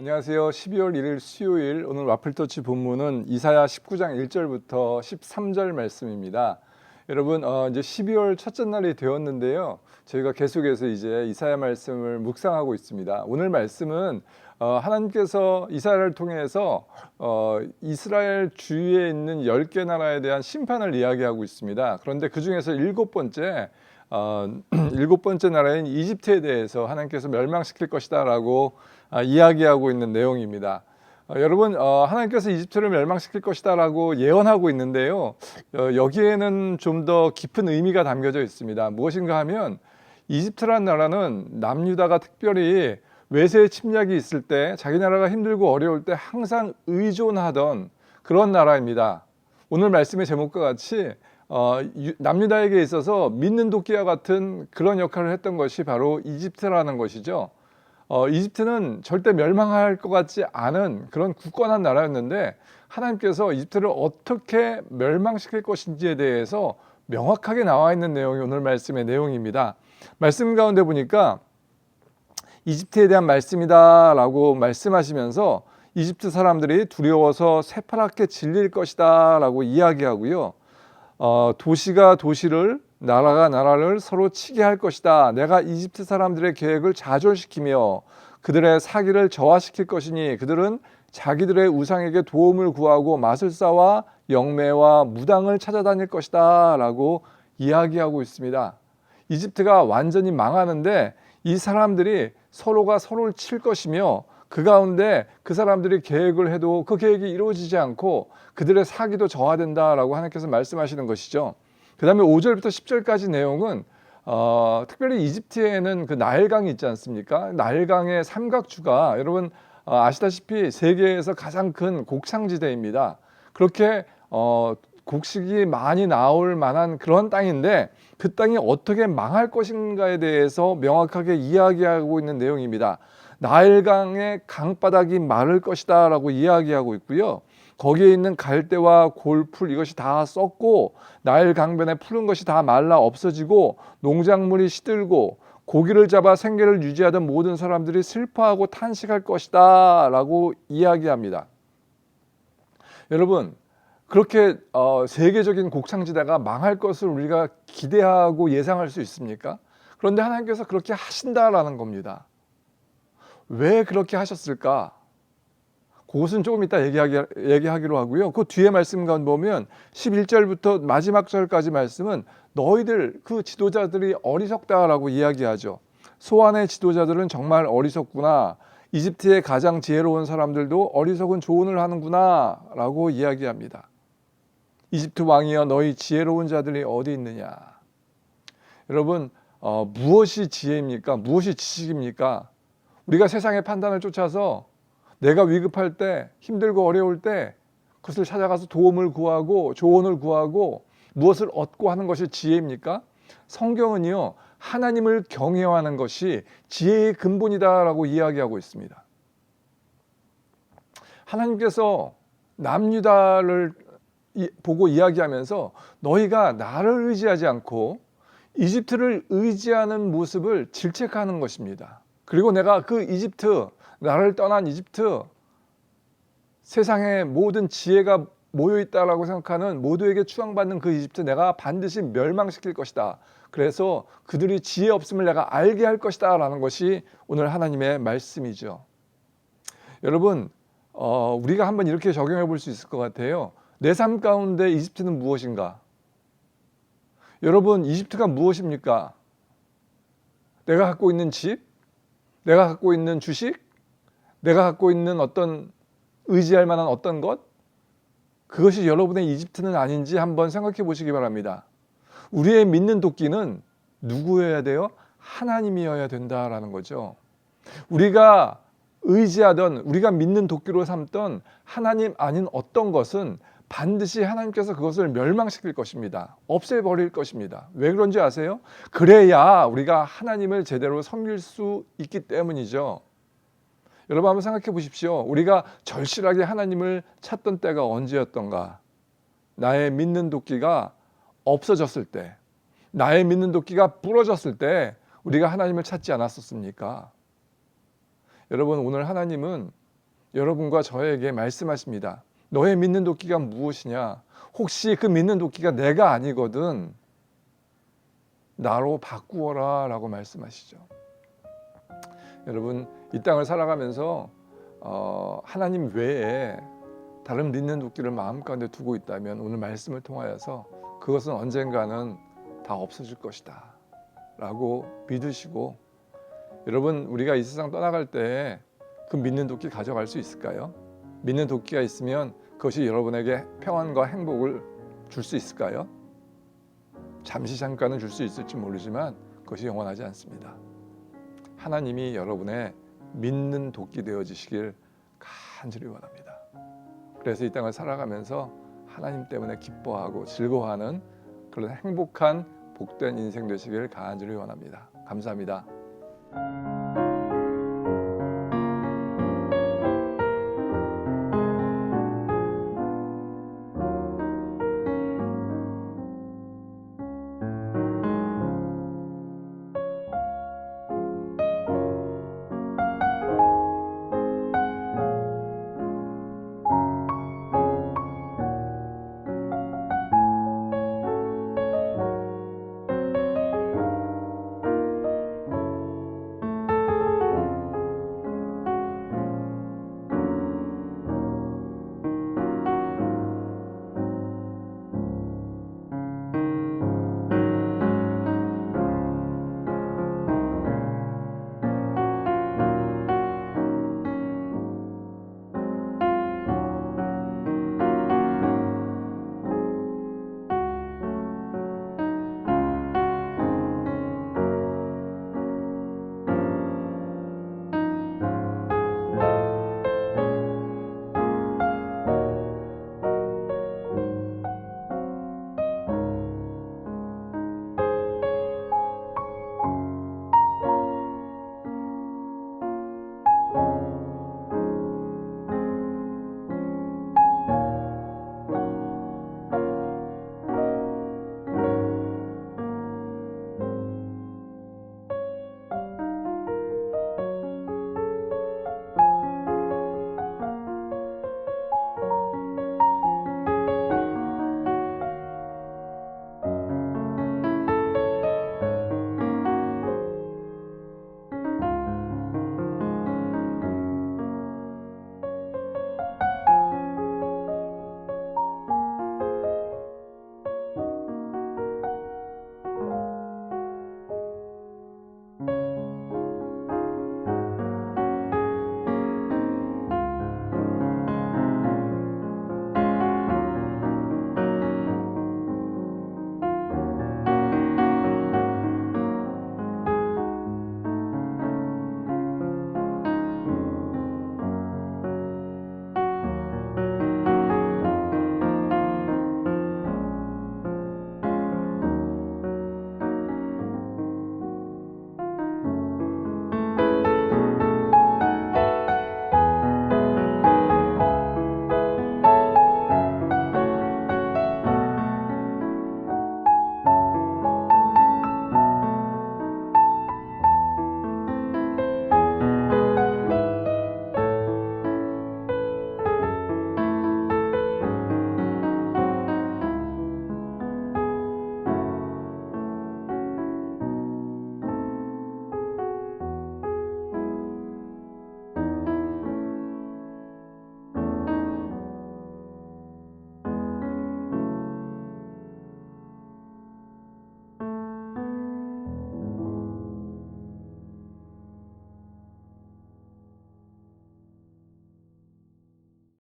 안녕하세요. 12월 1일 수요일 오늘 와플터치 본문은 이사야 19장 1절부터 13절 말씀입니다. 여러분 어, 이제 12월 첫째 날이 되었는데요. 저희가 계속해서 이제 이사야 말씀을 묵상하고 있습니다. 오늘 말씀은 어, 하나님께서 이사야를 통해서 어, 이스라엘 주위에 있는 10개 나라에 대한 심판을 이야기하고 있습니다. 그런데 그 중에서 일곱 번째 어, 일곱 번째 나라인 이집트에 대해서 하나님께서 멸망시킬 것이다라고 아, 이야기하고 있는 내용입니다. 어, 여러분 어, 하나님께서 이집트를 멸망시킬 것이다라고 예언하고 있는데요. 어, 여기에는 좀 더 깊은 의미가 담겨져 있습니다. 무엇인가 하면 이집트란 나라는 남유다가 특별히 외세 침략이 있을 때 자기 나라가 힘들고 어려울 때 항상 의존하던 그런 나라입니다. 오늘 말씀의 제목과 같이 어, 유- 남유다에게 있어서 믿는 도끼와 같은 그런 역할을 했던 것이 바로 이집트라는 것이죠. 어, 이집트는 절대 멸망할 것 같지 않은 그런 굳건한 나라였는데 하나님께서 이집트를 어떻게 멸망시킬 것인지에 대해서 명확하게 나와 있는 내용이 오늘 말씀의 내용입니다. 말씀 가운데 보니까 이집트에 대한 말씀이다라고 말씀하시면서 이집트 사람들이 두려워서 새파랗게 질릴 것이다라고 이야기하고요. 어, 도시가 도시를 나라가 나라를 서로 치게 할 것이다. 내가 이집트 사람들의 계획을 좌절시키며 그들의 사기를 저하시킬 것이니 그들은 자기들의 우상에게 도움을 구하고 마술사와 영매와 무당을 찾아다닐 것이다 라고 이야기하고 있습니다. 이집트가 완전히 망하는데 이 사람들이 서로가 서로를 칠 것이며 그 가운데 그 사람들이 계획을 해도 그 계획이 이루어지지 않고 그들의 사기도 저하된다라고 하나님께서 말씀하시는 것이죠. 그 다음에 5절부터 10절까지 내용은 어, 특별히 이집트에는 그 나일강이 있지 않습니까? 나일강의 삼각주가 여러분 어, 아시다시피 세계에서 가장 큰 곡창지대입니다. 그렇게 어, 곡식이 많이 나올 만한 그런 땅인데 그 땅이 어떻게 망할 것인가에 대해서 명확하게 이야기하고 있는 내용입니다. 나일강의 강바닥이 마를 것이다 라고 이야기하고 있고요. 거기에 있는 갈대와 골풀 이것이 다 썩고 나일 강변에 푸른 것이 다 말라 없어지고 농작물이 시들고 고기를 잡아 생계를 유지하던 모든 사람들이 슬퍼하고 탄식할 것이다 라고 이야기합니다. 여러분 그렇게 어, 세계적인 곡창지대가 망할 것을 우리가 기대하고 예상할 수 있습니까? 그런데 하나님께서 그렇게 하신다라는 겁니다. 왜 그렇게 하셨을까? 그것은 조금 이따 얘기하기, 얘기하기 로 하고요. 그 뒤에 말씀 가운데 보면 11절부터 마지막 절까지 말씀은 너희들 그 지도자들이 어리석다라고 이야기하죠. 소환의 지도자들은 정말 어리석구나. 이집트의 가장 지혜로운 사람들도 어리석은 조언을 하는구나라고 이야기합니다. 이집트 왕이여 너희 지혜로운 자들이 어디 있느냐? 여러분 어, 무엇이 지혜입니까? 무엇이 지식입니까? 우리가 세상의 판단을 쫓아서 내가 위급할 때 힘들고 어려울 때 그것을 찾아가서 도움을 구하고 조언을 구하고 무엇을 얻고 하는 것이 지혜입니까? 성경은요 하나님을 경외하는 것이 지혜의 근본이다라고 이야기하고 있습니다. 하나님께서 남유다를 이- 보고 이야기하면서 너희가 나를 의지하지 않고 이집트를 의지하는 모습을 질책하는 것입니다. 그리고 내가 그 이집트 나를 떠난 이집트 세상의 모든 지혜가 모여 있다라고 생각하는 모두에게 추앙받는 그 이집트 내가 반드시 멸망시킬 것이다. 그래서 그들이 지혜 없음을 내가 알게 할 것이다라는 것이 오늘 하나님의 말씀이죠. 여러분, 어, 우리가 한번 이렇게 적용해 볼 수 있을 것 같아요. 내 삶 가운데 이집트는 무엇인가? 여러분, 이집트가 무엇입니까? 내가 갖고 있는 집, 내가 갖고 있는 주식, 내가 갖고 있는 어떤 의지할 만한 어떤 것, 그것이 여러분의 이집트는 아닌지 한번 생각해 보시기 바랍니다. 우리의 믿는 도끼는 누구여야 돼요? 하나님이어야 된다라는 거죠. 우리가 의지하던 우리가 믿는 도끼로 삼던 하나님 아닌 어떤 것은 반드시 하나님께서 그것을 멸망시킬 것입니다. 없애버릴 것입니다. 왜 그런지 아세요? 그래야 우리가 하나님을 제대로 섬길 수 있기 때문이죠. 여러분 한번 생각해 보십시오. 우리가 절실하게 하나님을 찾던 때가 언제였던가? 나의 믿는 도끼가 없어졌을 때, 나의 믿는 도끼가 부러졌을 때 우리가 하나님을 찾지 않았었습니까? 여러분 오늘 하나님은 여러분과 저에게 말씀하십니다. 너의 믿는 도끼가 무엇이냐? 혹시 그 믿는 도끼가 내가 아니거든 나로 바꾸어라 라고 말씀하시죠. 여러분 이 땅을 살아가면서 어, 하나님 외에 다른 믿는 도끼를 마음 가운데 두고 있다면 오늘 말씀을 통하여서 그것은 언젠가는 다 없어질 것이다. 라고 믿으시고 여러분 우리가 이 세상 떠나갈 때 그 믿는 도끼 가져갈 수 있을까요? 믿는 도끼가 있으면 그것이 여러분에게 평안과 행복을 줄 수 있을까요? 잠시 잠깐은 줄 수 있을지 모르지만 그것이 영원하지 않습니다. 하나님이 여러분의 믿는 도끼 되어지시길 간절히 원합니다. 그래서 이 땅을 살아가면서 하나님 때문에 기뻐하고 즐거워하는 그런 행복한 복된 인생 되시길 간절히 원합니다. 감사합니다.